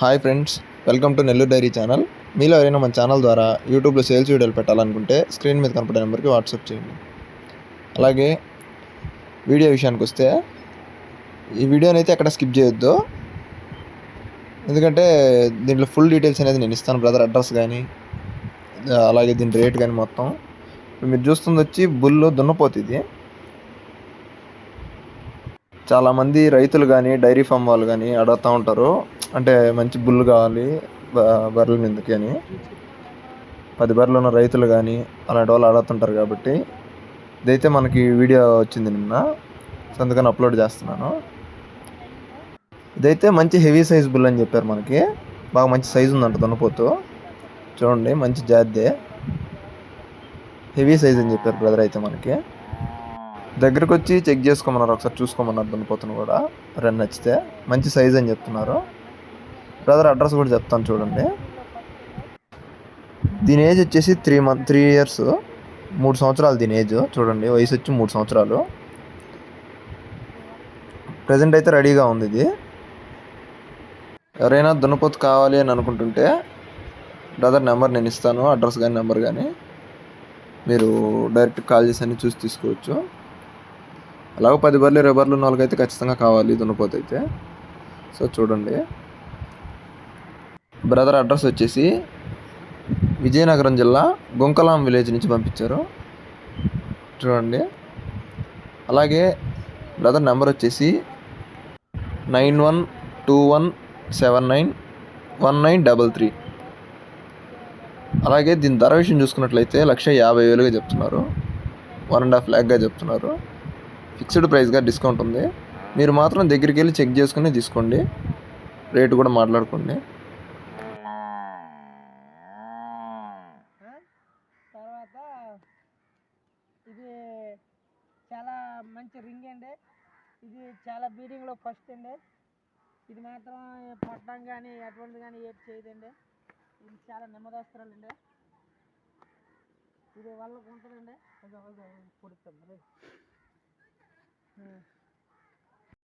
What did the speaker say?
Hi friends welcome to Nellore diary channel మీలో ఎవరైనా మన ఛానల్ ద్వారా యూట్యూబ్లో సేల్స్ వీడియోలు పెట్టాలనుకుంటే స్క్రీన్ మీద కనపడే నెంబర్కి వాట్సాప్ చేయండి. అలాగే వీడియో విషయానికి వస్తే ఈ వీడియోని అయితే ఎక్కడ స్కిప్ చేయొద్దు. ఎందుకంటే దీంట్లో ఫుల్ డీటెయిల్స్ అనేది నేను ఇస్తాను బ్రదర్ అడ్రస్ కానీ అలాగే దీని రేట్ కానీ మొత్తం. ఇప్పుడు మీరు చూస్తుంది వచ్చి బుల్లు దున్నపోతుంది. చాలామంది రైతులు కానీ డైరీ ఫామ్ వాళ్ళు కానీ అడుగుతూ ఉంటారు. అంటే మంచి బుల్ కావాలి బర్రెల మీదకి అని. పది బర్రెలు ఉన్న రైతులు కానీ అలాంటి వాళ్ళు అడుగుతుంటారు కాబట్టి. ఇదైతే మనకి వీడియో వచ్చింది నిన్న. సో అందుకని అప్లోడ్ చేస్తున్నాను. ఇదైతే మంచి హెవీ సైజ్ బుల్ అని చెప్పారు మనకి. బాగా మంచి సైజు ఉందంట దున్నపోతూ. చూడండి మంచి జాతి హెవీ సైజ్ అని చెప్పారు బ్రదర్ అయితే మనకి. దగ్గరకు వచ్చి చెక్ చేసుకోమన్నారు ఒకసారి చూసుకోమన్నారు దున్నపోతును కూడా. రెండు నచ్చితే. మంచి సైజ్ అని చెప్తున్నారు. బ్రదర్ అడ్రస్ కూడా చెప్తాను చూడండి. దీని ఏజ్ వచ్చేసి త్రీ మంత్ త్రీ ఇయర్స్. మూడు సంవత్సరాలు దీని ఏజ్. చూడండి వయసు వచ్చి మూడు సంవత్సరాలు. ప్రజెంట్ అయితే రెడీగా ఉంది ఇది. ఎవరైనా దున్నపోతు కావాలి అని అనుకుంటుంటే బ్రదర్ నెంబర్ నేను ఇస్తాను అడ్రస్ కానీ నెంబర్ కానీ మీరు డైరెక్ట్ కాల్ చేసి అన్ని చూసి తీసుకోవచ్చు. అలాగే పది బర్లు ఇరవై బర్లు ఉన్న వాళ్ళకైతే ఖచ్చితంగా కావాలి దున్నపోతు అయితే. సో చూడండి. బ్రదర్ అడ్రస్ వచ్చేసి విజయనగరం జిల్లా గుంకలాం విలేజ్ నుంచి పంపించారు. చూడండి. అలాగే బ్రదర్ నెంబర్ వచ్చేసి nine one two one seven nine one nine double three. అలాగే దీని ధర విషయం చూసుకున్నట్లయితే లక్ష యాభై వేలుగా చెప్తున్నారు. వన్ అండ్ హాఫ్ ల్యాక్గా చెప్తున్నారు. ఫిక్స్డ్ ప్రైస్గా డిస్కౌంట్ ఉంది. మీరు మాత్రం దగ్గరికి వెళ్ళి చెక్ చేసుకుని తీసుకోండి. రేటు కూడా మాట్లాడుకోండి తర్వాత ఇది చాలా మంచి రింగ్ అండి. ఇది చాలా బీడింగ్లో ఫస్ట్ అండి. ఇది మాత్రం పట్టడం కానీ ఎటువంటి కానీ ఏది చేయదండి. ఇది చాలా నెమ్మదస్తురాలండి ఇది వాళ్ళకు ఉంటుందండి. పుడుతుంది మరి